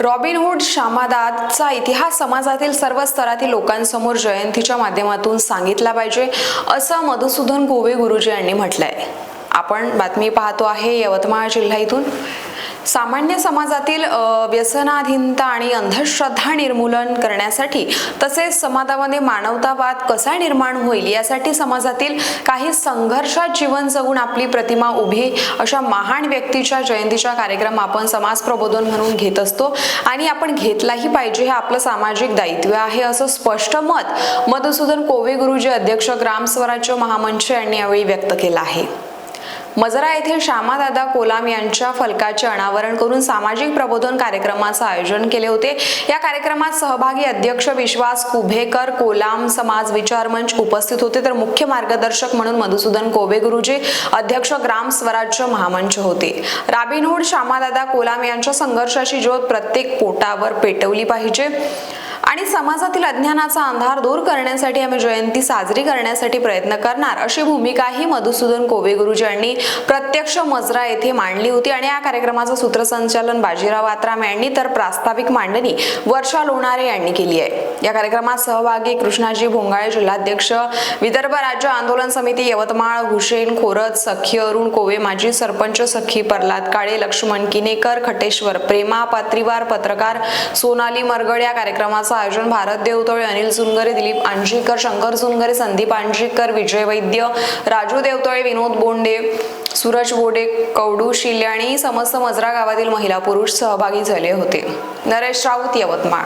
Robin Hood शामादादचा इतिहास समाजातील सर्व स्तरातील लोकांसमोर जयंतीच्या माध्यमातून सांगितला पाहिजे असं मधुसूदन गोवे गुरुजी यांनी म्हटलंय. आपण बातमी पाहतो आहे यवतमाळ जिल्हा इथून. सामान्य समाजातील व्यसनाधीनता आणि अंधश्रद्धा निर्मूलन करण्यासाठी तसेच समाजामध्ये मानवतावाद कसा निर्माण होईल यासाठी समाजातील काही संघर्षात जीवन जगून आपली प्रतिमा उभी अशा महान व्यक्तीच्या जयंतीचा कार्यक्रम आपण समाज प्रबोधन म्हणून घेत असतो. आणि आपण घेतलाही पाहिजे हे आपलं सामाजिक दायित्व आहे असं स्पष्ट मत मधुसूदन कोवे गुरुजी अध्यक्ष ग्राम स्वराज्य महामंच यांनी यावेळी व्यक्त केलं आहे. मजरा येथे श्यामादादा कोलाम यांच्या फलकाचे अनावरण करून सामाजिक प्रबोधन कार्यक्रमाचं आयोजन केले होते. या कार्यक्रमात सहभागी अध्यक्ष विश्वास कुभेकर कोलाम समाज विचार मंच उपस्थित होते. तर मुख्य मार्गदर्शक म्हणून मधुसूदन कोबे गुरुजी अध्यक्ष ग्राम स्वराज्य महामंच होते. राबिनहूड श्यामादादा कोलाम यांच्या संघर्षाची ज्योत प्रत्येक पोटावर पेटवली पाहिजे. आणि समाजातील अज्ञानाचा अंधार दूर करण्यासाठी आम्ही जयंती साजरी करण्यासाठी प्रयत्न करणार अशी भूमिकाही मधुसूदन कोवे गुरुजांनी प्रत्यक्ष मजरा येथे मांडली होती. आणि या कार्यक्रमाचं सूत्रसंचालन बाजीराव आत्राम यांनी तर प्रास्ताविक मांडणी वर्षा लोणारे यांनी केली आहे. या कार्यक्रमात सहभागी कृष्णाजी भोंगाळे जिल्हाध्यक्ष विदर्भ राज्य आंदोलन समिती यवतमाळ हुसेन खोरत सखी अरुण कोवे माजी सरपंच सखी प्रल्हाद काळे लक्ष्मण किनेकर खटेश्वर प्रेमा पात्रीवार पत्रकार सोनाली मरगड या कार्यक्रमाचा आयोजन भारत देवतोळे अनिल सुनगरे दिलीप आंजीकर शंकर सुनगरे संदीप आंजीकर विजय वैद्य राजू देवतोळे विनोद बोंडे सूरज बोडे कवडू शिल्याणी आणि समस्त मजरा गावातील महिला पुरुष सहभागी झाले होते. नरेश राऊत यवतमाळ.